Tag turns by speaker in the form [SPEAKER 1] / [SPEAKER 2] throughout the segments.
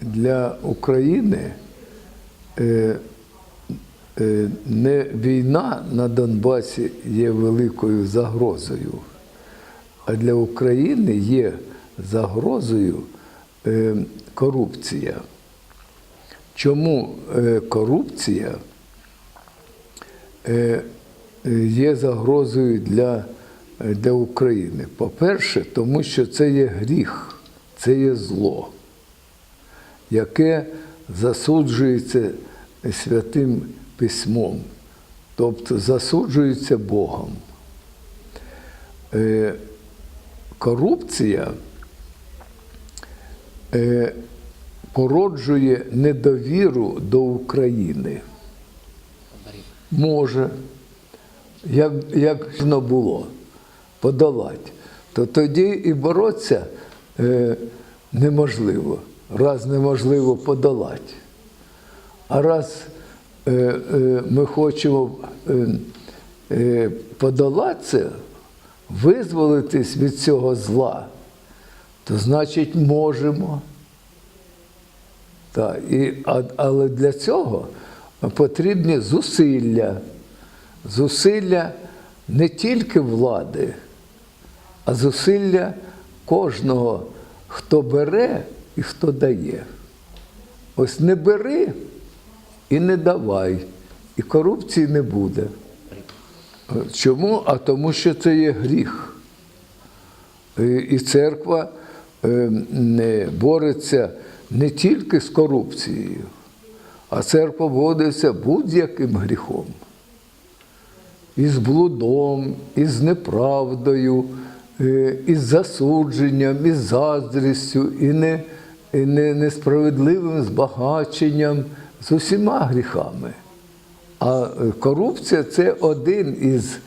[SPEAKER 1] для України е, е, не війна на Донбасі є великою загрозою, а для України є загрозою е, корупція. Чому корупція є загрозою для, для України? По-перше, тому що це є гріх, це є зло, яке засуджується святим письмом, тобто засуджується Богом. Е, Корупція е, породжує недовіру до України. Може, як, як було, подолати, то тоді і боротися е, неможливо. Раз неможливо подолати. А раз е, е, ми хочемо е, е, подолати це, визволитись від цього зла, то значить можемо. Так, і, а, але для цього потрібні зусилля. Зусилля не тільки влади, а зусилля кожного, хто бере і хто дає. Ось не бери і не давай, і корупції не буде. Чому? А тому, що це є гріх. І- церква е, не бореться не тільки з корупцією, а церква бореться будь-яким гріхом. І з блудом, і з неправдою, е, і з засудженням, і з заздрістю, і не, несправедливим збагаченням, з усіма гріхами. А е, корупція це один із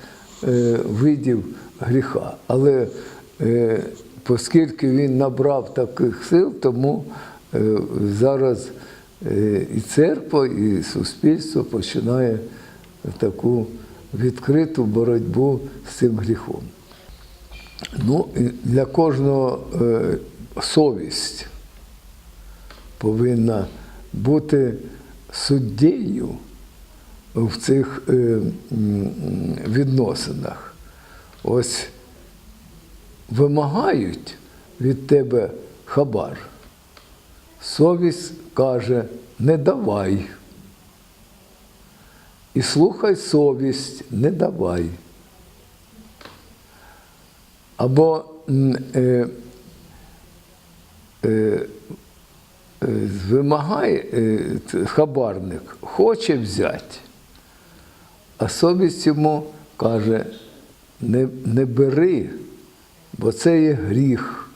[SPEAKER 1] е, видів гріха. Але е, оскільки він набрав таких сил, тому зараз і церква, і суспільство починає таку відкриту боротьбу з цим гріхом. Ну, для кожного совість повинна бути суддєю в цих е, відносинах. Ось вимагають від тебе хабар. Совість каже, не давай. І слухай совість, не давай. Або е, е, вимагає е, хабарник, хоче взяти, а совість йому каже, не, не бери, бо це є гріх,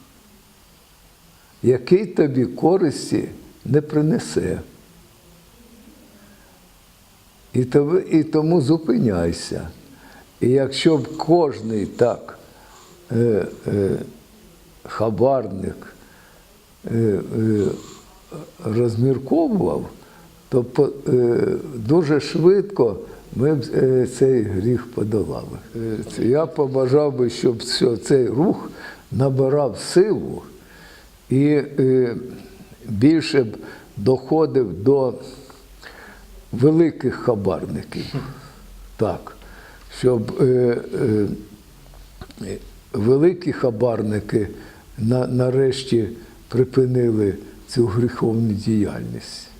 [SPEAKER 1] який тобі користі не принесе. І тому, і тому зупиняйся. І якщо б кожний так е, е, хабарник е, е, розмірковував, то е, дуже швидко ми б е, цей гріх подолали. Е, Я побажав би, щоб цей рух набирав силу і більше б доходив до великих хабарників. Так, щоб великі хабарники на, нарешті припинили そう古本の自由ありです。